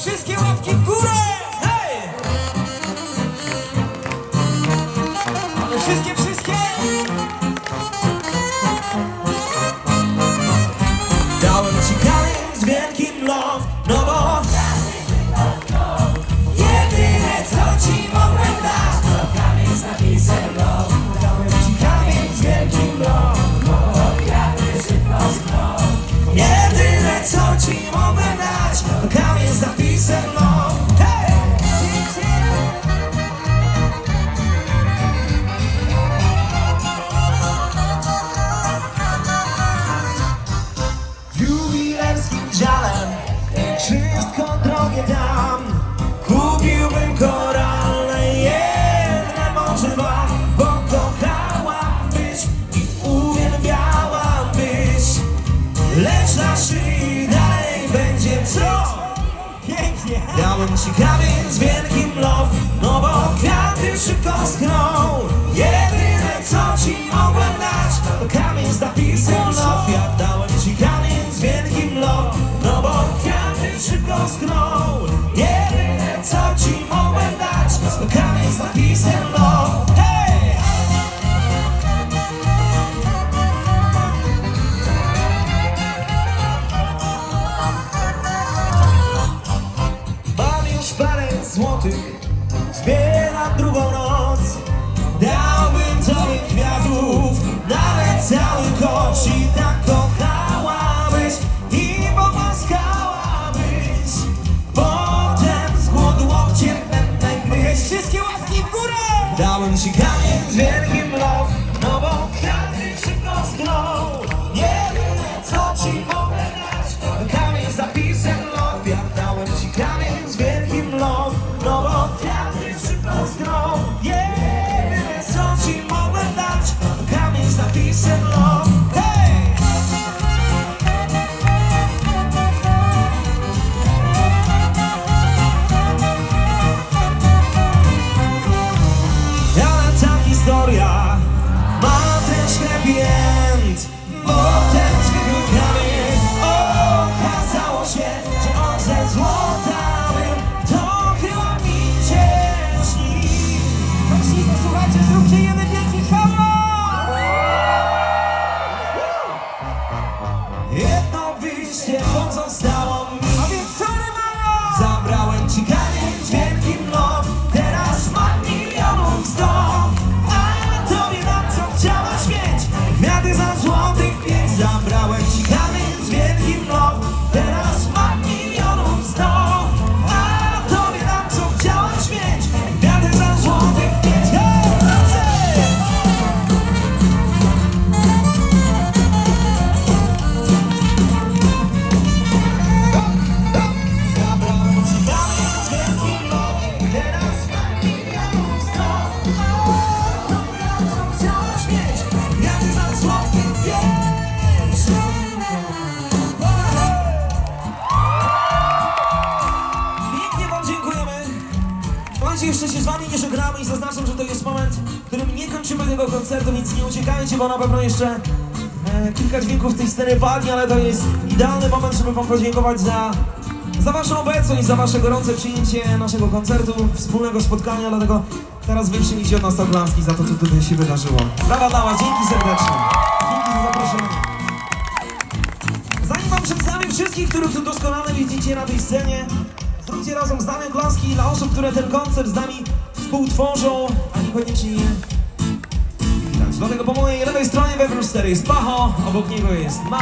Wszystkie łapki w górę! Hej! Wszystkie, wszystkie! Dałem ci kamień z wielkim love, no bo Jedyne co ci mogłem dać To kamień z napisem love Dałem ci kamień z wielkim love No bo wiatry szybko Jedyne co ci mogłem dać To kamień z Kamień z wielkim love No bo kwiaty szybko schną. Jedyne co ci mogłem dać To kamień z napisem love Ja dałem ci kamień z wielkim love No bo kwiaty szybko schną. Jedyne co ci mogłem dać To kamień z napisem love parę złotych, zbieram drugą noc. Dałbym tobie kwiatów, nawet cały kosz i tak kochałabyś Słuchajcie, jeszcze się z wami nie żegnamy i zaznaczam, że to jest moment, w którym nie kończymy tego koncertu, więc nie uciekajcie, bo na pewno jeszcze e, kilka dźwięków tej sceny padnie, ale to jest idealny moment, żeby wam podziękować za, za waszą obecność, za wasze gorące przyjęcie naszego koncertu, wspólnego spotkania, dlatego teraz wy przyjmijcie od nas oklaski za to, co tutaj się wydarzyło. Brawa dla was, dzięki serdecznie. Dzięki za zaproszenie. Zanim wam przedstawię wszystkich, których tu doskonale widzicie na tej scenie, zróbcie razem z nami oklaski dla osób, które ten koncert z nami współtworzą, a niekoniecznie je. Dlatego po mojej lewej stronie we 4 jest Pacho, obok niego jest Ma